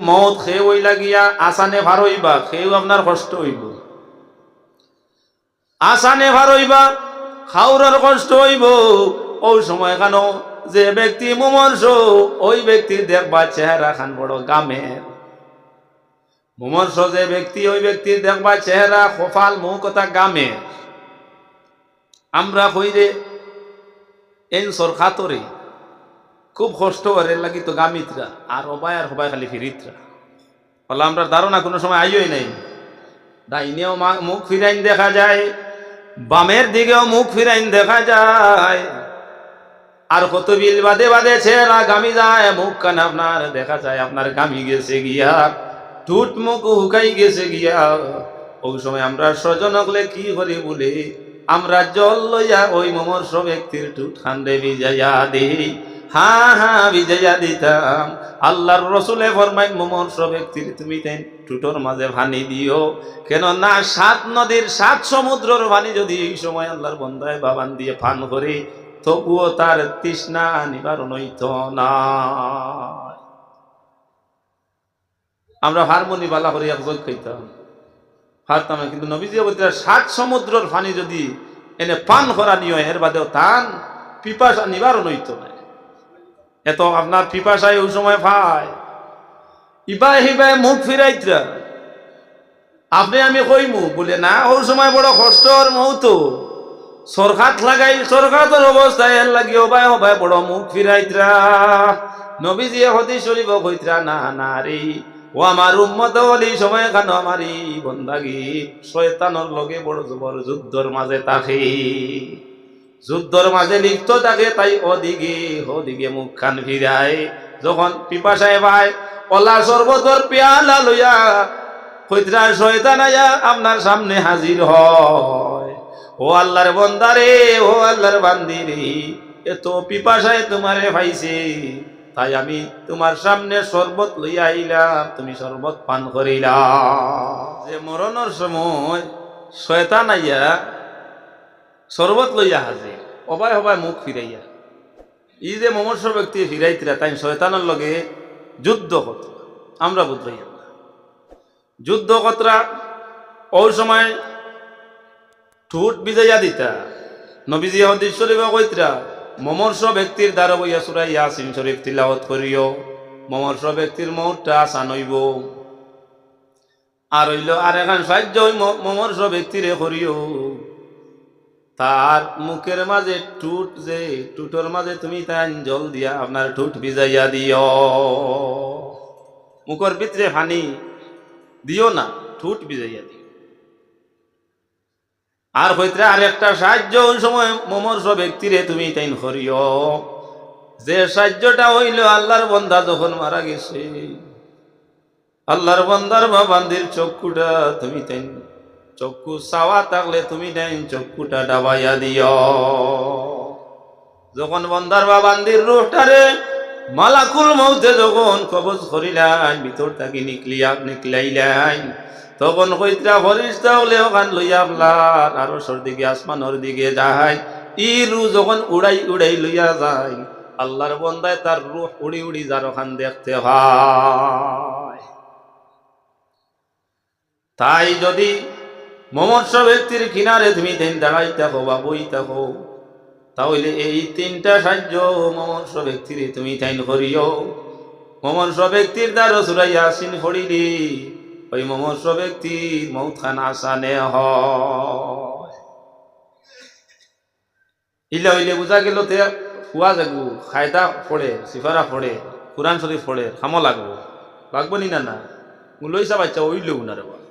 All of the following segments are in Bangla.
মত খেয়ে ওই লাগিয়া, আসানে ভার হইবা খেয়েও আপনার কষ্ট হইব। আসানে ভার হইবা খাউরার কষ্ট হইব। ওই সময় কেন যে ব্যক্তি মুমর্ষ, ওই ব্যক্তির দেখবা চেহারা খান বড় গামের। মুমর্ষ যে ব্যক্তি, ওই ব্যক্তির দেখবা চেহারা কপাল, মুখ কথা গামের। আমরা কইরে এই সরকাতরে খুব কষ্ট করে, লাগি তো গামিতরা, আর অবাই আর হবাই খালি ফিরিতরা। বলে আমরা ধারণা কোনো সময় আইই নাই। ডাইনেও মুখ ফিরাইন দেখা যায়, বামের দিকেও মুখ ফিরাইন দেখা যায়। আর কত বিল বাদে বাদে ছেড়া গামি যায় মুখ কান আপনার দেখা যায়, আপনার গামি গেছে গিয়া টুট মুখ হুকাই গেছে গিয়া। ওই সময় আমরা স্বজন হলে কি করি বলে? আমরা জল লইয়া ওই মমর্ষ ব্যক্তির টুট খান্ডে বিজাইয়া দিই হা হা বিজাইয়া দিতাম। আল্লাহর রসুলে ফরমাইন, মমর্ষ ব্যক্তির তুমি তেন টুটোর মাঝে ভানি দিও। কেন না সাত নদীর সাত সমুদ্রের পানি যদি এই সময় আল্লাহর বন্ধায় বাবান দিয়ে ফান করে, তবুও তার তৃষ্ণা নিবারণ হইত না। আমরা হারমোনি বালা করে একজন খাইতাম। হারতাম, কিন্তু নবীজি বলতে, সাত সমুদ্রের পানি যদি এনে পান করা নিয় এর বাদেও তান পিপাসা নিবারণ হইত না। এত আপনার পিপাসায় ওই সময় পায় ইবাই হিবাই মুখ ফিরাইতরা। আপনি আমি কইমু, বলে, না, ওই সময় বড় কষ্টর মৌতো। সরকার লাগাই সরকারের অবস্থায় এর লাগি ওবাই ওবাই বড় মুখ ফিরাইতরা। নবীজি হদি শরীফ কইতরা, না না রে, ও আমার উম্মত বলি সময় খানো আমার এই বন্দাগি। শয়তানোর লগে বড় জবর যুদ্ধর মাঝে তাকে। যুদ্ধর মাঝে লিপ্ত থাকে তাই ওদিকে ওদিকে মুখ খান ফিরায়। যখন পিপাসায় ভাই ওলা সর্বতর পেয়ালা লইয়া কইতরা শয়তান আয়া আপনার সামনে হাজির হয়। ও আল্লাহর বন্দারে ও আল্লাহর বান্দিরে এত পিপাসায় তোমারে পাইছে, তাই আমি তোমার সামনে শরবত লইয়া আইলাম, তুমি শরবত পান করিলাম যে মরণের সময় শয়তান আইয়া শরবত লইয়া হাজির অবাই হবাই মুখ ফিরাইয়া। ই যে মমর্ষ ব্যক্তি ফিরাইতরা তাই শয়তানের লগে যুদ্ধ কত আমরা বুঝাইয়া যুদ্ধ কতরা ওই সময় ঠুট বিজয়া দিতা। নবীজি হদিস শরীফ কইতরা মমর্ষ ব্যক্তির দ্বারা বইয়া সুরাই ইয়াসিন শরীফ তিলাওয়াত করিও মমর্ষ ব্যক্তির মৌরটা আসান আর হইল আর এখন সাহায্য মমর্ষ ব্যক্তিরে করিও তার মুখের মাঝে টুট যে টুটোর মাঝে তুমি তাই জল দিয়া আপনার ঠুট ভিজাইয়া দিও। মুখের ভিতরে ফানি দিও না, ঠুট ভিজাইয়া দিও। আর হইতে আর একটা সাহায্য ওই সময় মমর্ষ ব্যক্তিরে তুমি তাই করিও। যে সাহায্যটা হইল আল্লাহর বন্ধা যখন মারা গেছে, আল্লাহর বন্দার বাবান্দির চক্ষুটা তুমি তাই চক্ষু চাওয়া থাকলে তুমি তাই চক্ষুটা ডাবাইয়া দিও যখন বন্দার বাবান্দির রোহটারে মালাকুল মৌতে যখন কবজ করিলাই ভিতর থাকি নিকলিয়া নিকলাইলাই তখন কইত্রা ফরিস্তা হলে ওখান লইয়া আপনার আরও দিকে আসমানোর দিকে যায়। ই রু যখন উড়াই উড়াই লইয়া যায়, আল্লাহর বন্দায় তার রুহ উড়ি উড়ি যার ওখান দেখতে হয়। তাই যদি তুমি থাকো এই তিনটা সাহায্য তুমি তাইন ওই মমর্ষ ব্যক্তির মৌথান আসানে হয়। ইলে হইলে বুঝা গেল তে ফুয়া যাগু খায়দা ফোড়ে সিফারা ফোড়ে কোরআন শরীফ ফোড়ে খামো লাগবো। লাগবো নি না না? লইসা বাচ্চা ওইল না রে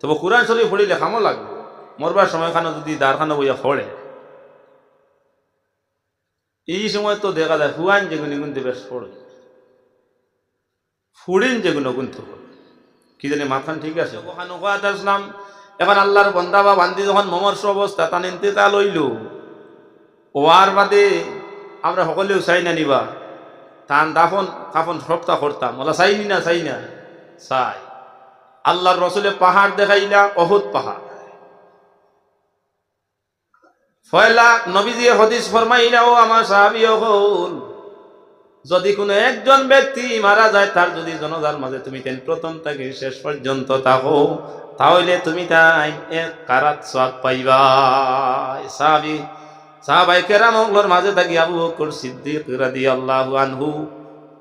তবে কোরআন শরীফ ফড়িলে খামো লাগবো। মরবার সময় খানো যদি দাঁড়খানো বইয়া ফোড়ে এই সময় তো দেখা যায় ফুয়ান যেগুলো কিন্তু বেশ ফোড়ে ফুড়িন যেগুলো কিন্তু কি জানি মাথান ঠিক আছে? আসলাম এখন আল্লাহর বন্দা বা বান্দি যখন মমর্ষ অবস্থা তান ইন্তেতা লইল ওয়ার বাদে আমরা সকলেও চাই না নিবা। তান দাফন, কাফন সপ্তাহ করতাম। ওলা চাইনি না চাই না চাই আল্লাহর রসুলে পাহাড় দেখাইলা অহুত পাহাড়। ফয়লা নবীজি হদিস ফরমাইলা ও আমার সাহাবি হল, যদি কোনো একজন ব্যক্তি মারা যায়, তার যদি জনজার মাঝে তুমি তেন প্রথম থেকে শেষ পর্যন্ত থাকো, তাহলে তুমি তাই এক কারাত সব পাইবা। সাহাবি সাহাবাই কেরামগুলোর মাঝে থাকি আবু বকর সিদ্দিক রাদিয়াল্লাহু আনহু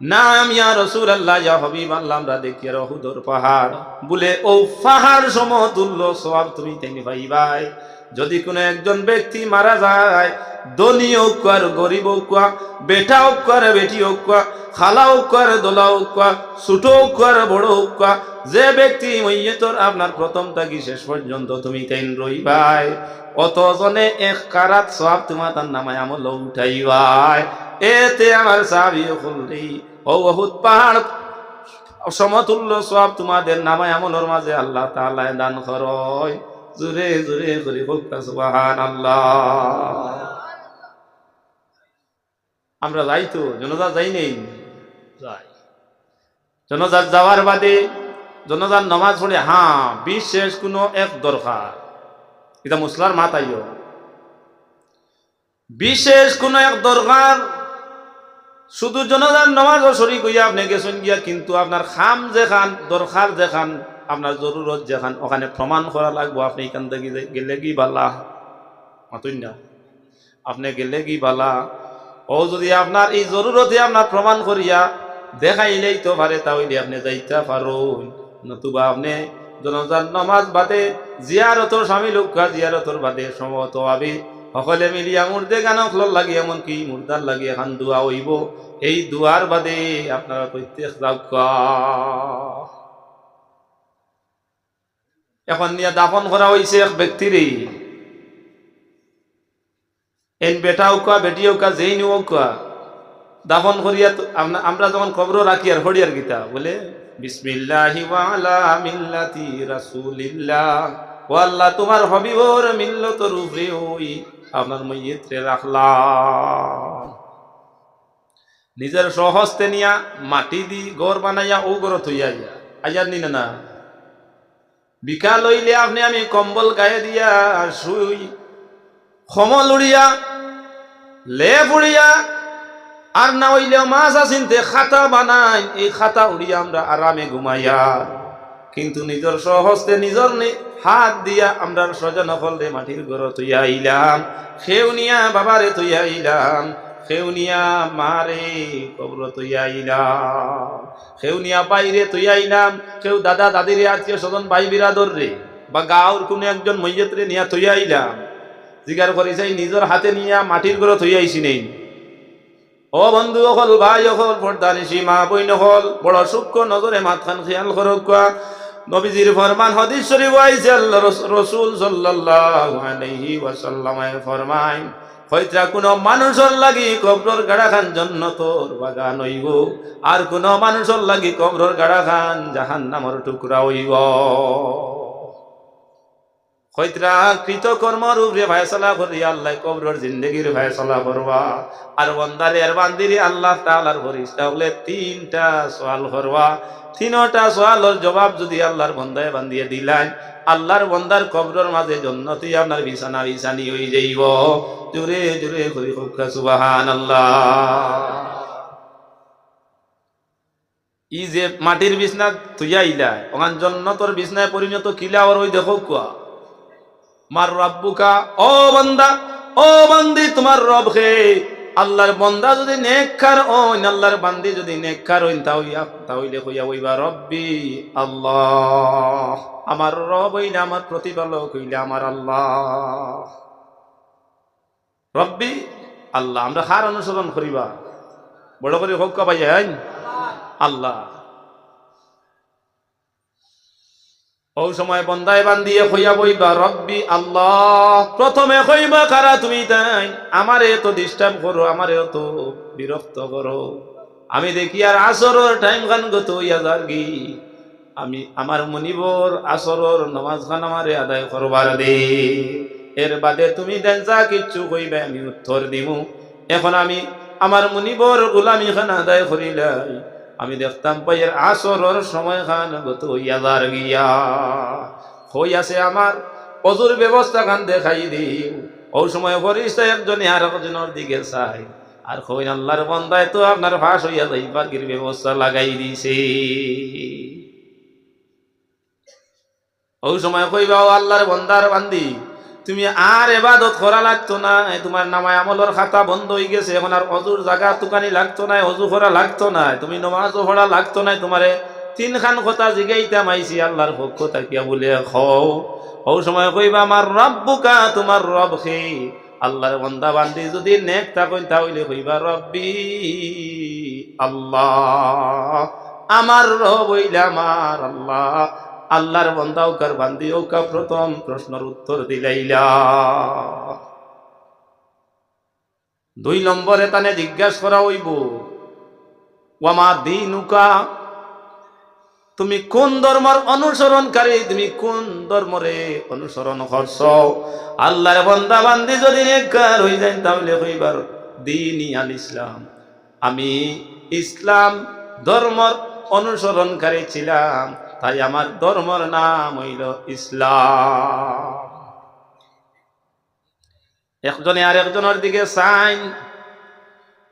নাম, ইয়া রসুল আল্লাহ ইয়া হবিব আল্লাহ, আমরা দেখি আর অহুদর পাহাড়। বলে, ও পাহাড় সমতুল্য সব তুমি তেমনি পাইবাই। যদি কোনো একজন ব্যক্তি মারা যায় ধনী হোক আর গরিব হোক বেটা হোক আর বেটি হোক খালা হোক আর দোলা হোক ছোট হোক আর বড় হোক যে ব্যক্তি মইয়তর, আপনার প্রথম থাকি শেষ পর্যন্ত তুমি তেন রইবাই? অতজনে এক কারাত সব তোমার তার নামায় আমল উঠাইবাই। এতে আমার সাবি খুললি ও বহুত পাহাড়। সমতুল্য সব তোমাদের নামায় আমলের মাঝে আল্লাহ তাআলা দান করয় জুরে জুরে করি সুবহান আল্লাহ আমরা যাই তো জনতা যাই নেই? জনজাত যাওয়ার বাদে জনজাত নমাজ পড়ে হ্যাঁ বিশেষ কোনো এক দরকার। এটা মুসলার মাতাইও বিশেষ কোনো এক দরকার শুধু জনজাত নমাজও শরীর কইয়া আপনি গেছেন গিয়া, কিন্তু আপনার খাম যেখান দরকার যেখান, আপনার জরুরত যেখান, ওখানে প্রমাণ করা লাগবো, আপনি এখান থেকে গেলে কি বালা? মাতুন না। আপনি গেলে কি বালা? ও যদি আপনার এই জরুরতে আপনার প্রমাণ করিয়া দেখাইলেই তো পারে, তাহলে আপনি যাইতে পারুন। নতুবা আপনি জনজান নমাজ বাদে জিয়ারতর স্বামী লোকা জিয়ারতর বাদে সমত আবি সকলে মিলিয়া মুর্দে গানক লল লাগি এমনকি মুর্দার লাগি এখন দোয়া হইব। এই দুয়ার বাদে আপনারা প্রত্যেক এখন নিয়ে দাফন করা হয়েছে এক ব্যক্তিরই এন বেটা উকা বেটি উকা যেই নিউ উকা দাফন করিয়া আমরা যখন কবর রাখি আর হরিয়ার গীতা বলে, বিসমিল্লাহি ওয়ালা মিল্লাতি রাসূলিল্লাহ। ও আল্লাহ, তোমার হবিবর মিল্লতর উপরে ওই আপনার মইয়িত্রে রাখলাম। নিজের সহস্তে নিয়া মাটি দি ঘর বানাইয়া ও ঘর থইয়া যা আজার নি না বিকাল হইলে আপনি আমি কম্বল গায়ে দিয়া শুই সমল উড়িয়া লেপ উড়িয়া, আর না হইলে মাছ আসিনতে খাতা বানাই, এই খাতা উড়িয়া আমরা আরামে ঘুমাইয়া। কিন্তু নিজের সহস্তে নিজের হাত দিয়া আমরা স্বজন ফলে মাটির ঘর তুইয়া আইলাম। খেউনিয়া বাবারে তুইয়া আইলাম। খেউনিয়া মারে কবর তুইয়া আইলাম। খেউনিয়া বাইরে তুইয়া আইলাম। কেউ দাদা দাদিরে আত্মীয় স্বজন ভাই বিরাদর রে বা গাঁর কোনো একজন মৈয়তরে নিয়া তুইয়া আইলাম। জিগার করেছে নিজের হাতে নিয়া মাটির ঘর থই আইসি নেই। ও বন্ধু অকল ভাই অকল পর্দানিসি মা বইন হল বড় সূক্ষ্ম নজরে মাথান খেয়াল করক নবীজির ফরমান, হদিস শরীফ আইছে, আল্লাহ সাল্লাল্লাহু আলাইহি মানুষের লাগি কবরর গাড়া খান জন্য তোর বাগান হইব, আর কোনো মানুষের লাগি কবরর গাড়া খান জাহান্নামর টুকরা হইব। আল্লাহ আল্লাহ তিনটা জবাব যদি আল্লাহর বন্দায় বান্দিয়ে দিলাম আল্লাহর বন্দার কবরর মাঝে জন্নতি আপনার বিছানা বিছানি হয়ে যাইব। জোরে জোরে করি হোকা সুবহানাল্লাহ। ই যে মাটির বিছনা তুইয়া ইলা ওখান জন্নতর বিছনায় পরিণত কিলা আর ওই দেখো কুয়া? মার রব্বুকা, ও বান্দা, ও বান্দি, তোমার রব হে আল্লাহর বন্দা যদি নেককার ওই আল্লাহর বান্দি যদি নেককার হইন, তাহইয়া তাহলে কইয়া ওইবা রব্বি আল্লাহ। আমার রব হইলে আমার প্রতিপালক হইলে আমার আল্লাহ। রব্বি আল্লাহ, আমরা হার অনুসরণ করিবা। বড় করে হোক পাই আল্লাহ। ওই সময় বন্দায় বান্দিয়ে হইয়া বইবা, রব্বি আল্লাহ, প্রথমে কইবা কারা তুমি তাই? আমারে তো ডিস্টার্ব করো, আমারে তো বিরক্ত করো। আমি দেখি আর আসরের টাইম গান গত হইয়া যাগি আমি, আমার মনিবর আসরর নমাজ খান আমারে আদায় করবার দে। এর বাদে তুমি দেন যা কিচ্ছু কইবে আমি উত্তর দিব এখন আমি, আমার মনিবর গোলামি খান আদায় করিলাই। আমি দেখতাম পাইয়ের আসরর সময় খান গত হইয়া যার গিয়া। হই আছে আমার অজুর ব্যবস্থা খান দেখাই দিও। ওই সময় ফরিস্তা একজনে আর একজনের দিকে চাই। আর কই আল্লাহর বন্দায় তো আপনার ফাঁস হইয়া যাই, বাকির ব্যবস্থা লাগাই দিছে। ওই সময় কইবা ও আল্লাহর বন্দার বান্দি তুমি আর এবাদত করা লাগতো না তোমার নামায় আমলের খাতা বন্ধ হয়ে গেছে, এখন আর অজুর জায়গা তুকানি লাগতো না, অজু করা লাগতো না, তুমি নমাজও পড়া লাগতো না, তোমারে তিন খান কথা জিগাইতা মাইছি আল্লাহর পক্ষ থাকিয়া বলে খও ওই সময় কইবা, আমার রব্বুকা, তোমার রব খে আল্লাহর বন্দা বান্দি যদি নেক থাকুন, তাহলে কইবা, রব্বি, আল্লাহ, আমার রব হইলে আমার আল্লাহ আল্লাহর বন্দা ওকার বান্দি ওকা প্রথম প্রশ্নের উত্তর দিলাইলা। দুই নম্বরে তানে জিজ্ঞাসা করা হইব, ওয়ামা দিনুকা? তুমি কোন ধর্মর অনুসরণকারী? তুমি কোন ধর্মরে অনুসরণ করছ? আল্লাহর বন্দা বান্দি যদি নেককার হয়ে যায়, তাহলে হইবার দিনই আল ইসলাম। আমি ইসলাম ধর্মর অনুসরণকারী ছিলাম। তাই আমার ধর্মর নাম হইল ইসলাম। একজনে আর একজনের দিকে সাইন,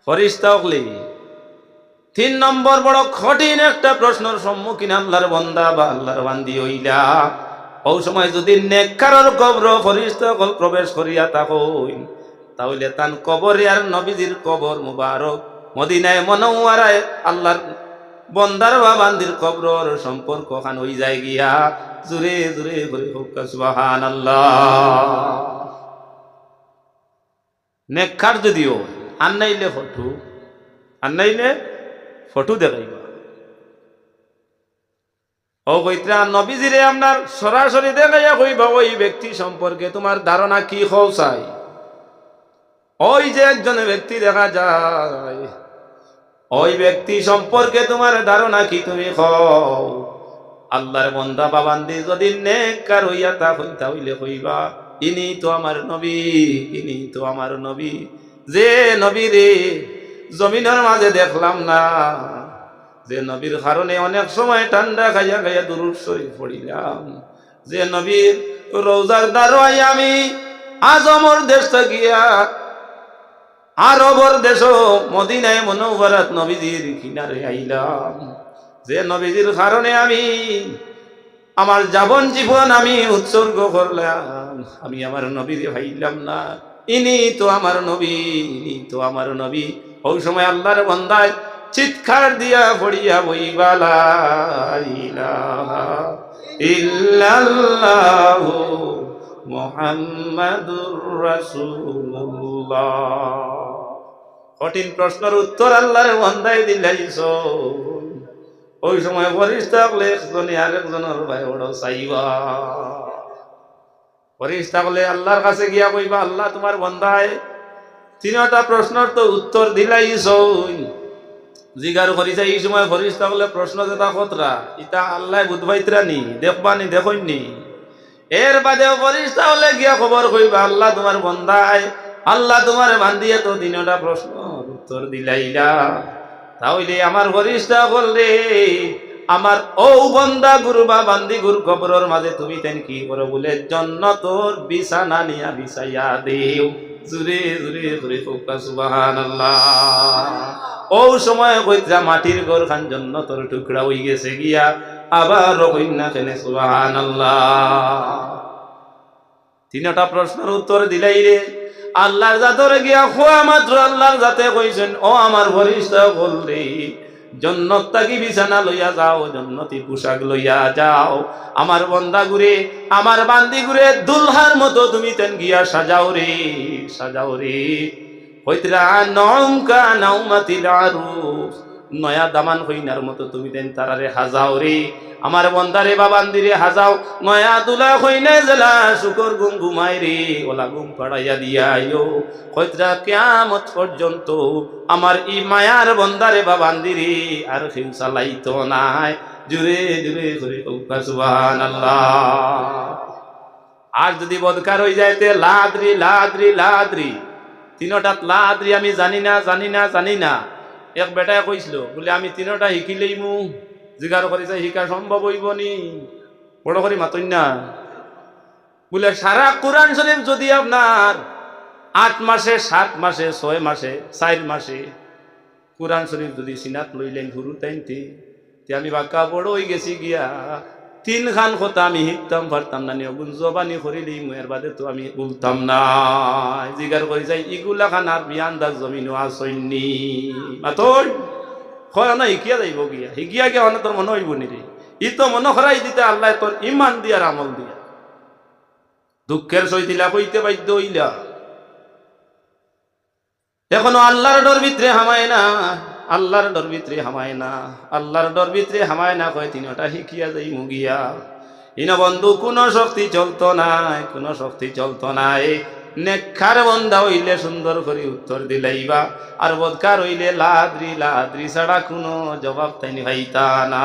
ফরিস্তা তিন নম্বর বড় কঠিন একটা প্রশ্নের সম্মুখীন আল্লাহর বন্দা বা আল্লাহর বান্দি হইলা। ওই সময় যদি নেককারর কবর ফরিস্তা প্রবেশ করিয়া তাকই তাহলে তান কবরে আর নবীজির কবর মুবারক, মদিনায় মনওয়ারায় আল্লাহর বন্দার বা বান্দির কবরর সম্পর্ক খান হই যায় গিয়া। জুরে জুরে করে হোক সুবাহান নেককার যদিও আন্নাইলে ফটু আন্নাইলে ফটো দেখাইবা। ও কইত্রা নবীজিরে আপনার সরাসরি দেখাইয়া কইবা, ওই ব্যক্তি সম্পর্কে তোমার ধারণা কি হও চাই। ওই যে একজন ব্যক্তি দেখা যায়। ওই ব্যক্তি সম্পর্কে তোমার ধারণা কি তুমি হও আল্লাহর বন্দা বাবান্দি যদি নেককার হইয়া তা হইতা হইলে কইবা ইনি তো আমার নবী, ইনি তো আমার নবী। যে নবী রে, জমিনের মাঝে দেখলাম না। যে নবীর কারণে অনেক সময় ঠান্ডা খাইয়া খাইয়া দুরুদ শরীফ পড়িলাম। যে নবীর রোজার দ্বারাই আমি আজমর দেশ থাকিয়া আরবর দেশ, মদিনায় মনোবরাত নবীজির কিনারে আইলাম। যে নবীজির কারণে আমি আমার যাবন জীবন আমি উৎসর্গ করলাম। আমি আমার নবীরে ভাইলাম না। ইনি তো আমার নবী, ইনি তো আমার নবী। ওই সময় আল্লাহর বন্দায় চিৎকার দিয়া পড়িয়া বইবালা ইল্লাল্লাহু কঠিন প্রশ্নের উত্তর আল্লাহর বন্দায় দিলাইছ ওই সময় ফরিস্তা হলে একজনে আরেকজনের ভাই ওড় চাইবা ফরিস্তা আল্লাহর কাছে গিয়া কইবা, আল্লাহ তোমার বন্দায় তিনটা প্রশ্নের তো উত্তর দিলাই জিগার করিছে, এই সময় ফরিস্তা বলে, প্রশ্ন যেটা কতরা ইটা আল্লাহ বুধবাইতরা নি দেখবানি দেখইনি এর বাদে ফরিস্তা হলে গিয়া খবর কইবা, আল্লাহ তোমার বন্দায় আল্লাহ তোমার বান্দিয়ে তো তিনটা প্রশ্ন উত্তর দিলাইলা। তাহলে আমার ফরিস্তা বললে, আমার ও বন্দা গুরু বা বান্দি গুরু খবরের মাঝে তুমি তেন কি করো বলে, জন্য তোর বিছানা নিয়া বিছাইয়া দেও। জুরে জুরে জুরে, ফোকা সুবাহান ও সময় কইতা মাটির ঘর খান জন্য তোর টুকরা হই গেছে গিয়া আবার কন্যা কেনে সুবাহান তিনটা প্রশ্নের উত্তর দিলাই রে। আল্লাহর জাতরে গিয়া খোয়া মাত্র আল্লাহর জাতে কইছেন, ও আমার ভরিষ্ঠ বল রে জন্নত তাকি বিছানা লইয়া যাও, জন্নতি পোশাক লইয়া যাও। আমার বন্দা গুরে আমার বান্দি গুরে দুলহার মতো তুমি তেন গিয়া সাজাও রে সাজাও রে। হইতরা নৌকা নাউমাতিল আরুফ। নয়া দামান হইনার মতো তুমি তেন তারারে হাজাও রে। আমার বন্দারে বা বান্দিরে হাজাও, নয়া দুলা হইনে জেলা শুকর গুম ঘুমাই রে। ওলা গুম পাড়াইয়া দিয়া আইও হইতরা কেয়ামত পর্যন্ত আমার ই মায়ার বন্দারে বা বান্দিরে আর হিংসা লাইতো নাই। জুড়ে জুড়ে করে সুবান আর যদি বদকার হয়ে যাইতে লাদ্রি লাদ্রি লাদ্রি। তিনটাত লাদ্রি আমি জানি না জানি না জানি না। এক বেটায় কইছিল, বলে, আমি তিনটা শিকিলেই মু জিগার করিছে শিকা সম্ভব হইব নি? বড় করে মাতই না। বলে, সারা কোরআন শরীফ যদি আপনার আট মাসে, সাত মাসে, ছয় মাসে, চার মাসে কোরআন শরীফ যদি সিনাত লইলেন গুরু তাইনতে আমি বাক্কা বড় হয়ে গেছি গিয়া। তিন খান কথা আমি শিখতাম পারতাম না নিয়গুন জবানি করিলেই মুয়ের বাদে তো আমি বলতাম না জিগার করি যাই ইগুলা খান আর বিয়ান দাস জমিনও আসইনি মাতই হয় না শিকিয়া যাইব গিয়া? শিকিয়া গিয়া মানে তোর মনে হইব নি রে ই তো মনে করাই দিতে আল্লাহ তোর ইমান দিয়ার আমল দিয়া। দুঃখের সইতিলা কইতে বাধ্য হইলা। এখনও আল্লাহর ডর ভিতরে হামায় না। আল্লাহর ডর ভিতরে হামায় না, আল্লাহর ডর ভিতরে হামায় না কয়, তিনটা শিখিয়া যাই মুগিয়া। ইন বন্ধু, কোনো শক্তি চলতো নাই, কোনো শক্তি চলতো নাই। নেখার বন্ধা হইলে সুন্দর করে উত্তর দিলাইবা, আর বদকার হইলে লাদ্রি লাদ্রি ছাড়া কোনো জবাব তাইনি ভাইতা না